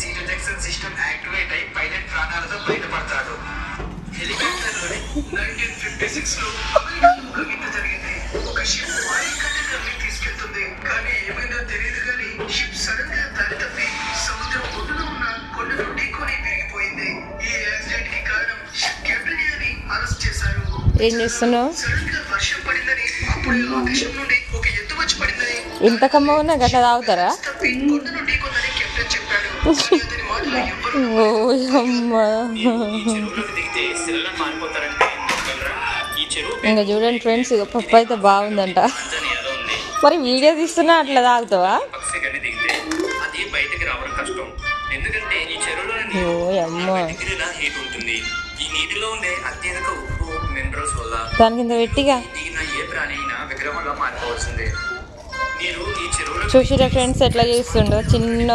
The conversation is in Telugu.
సీ డిటెక్షన్ సిస్టమ్ యాక్టివేట్ అయి పైలట్ ప్రాణాలతో బయటపడతాడు. హెలికాప్టర్లోని నైన్టీన్ ఫిఫ్టీ సిక్స్లో అమెరికాలో జరిగింది. ఒక షిప్ ఆయిల్ కంటైనర్ని తీసుకెళ్తుంది. కానీ ఏమైందో తెలియదు కానీ షిప్ సడన్గా దారి తప్పి సముద్రం ఒడ్డున ఉన్న కొండను ఢీకొని విరిగిపోయింది. ఈ యాక్సిడెంట్కి కారణం షిప్ కెప్టెన్ అని అరెస్ట్ చేశారు. ఏం చేస్తున్నావు? సడన్గా వర్షం పడిందని అప్పుడే ఆకాశం నుండి ఒక ఎత్తు వచ్చి పడిందని ఇంత కమ్మగా గట్ల తాగుతారా? తప్పి కొండను ఢీకొందని ఇంకా చూడండి ఫ్రెండ్స్ ఇక పప్పు అయితే బాగుందంట. మరి వీడియో తీస్తున్నా అట్లా తాగుతావా? ఓ అమ్మ దాని కింద పెట్టిగా చూసిరా ఫ్రెండ్స్ ఎట్లా చేస్తుండో? చిన్న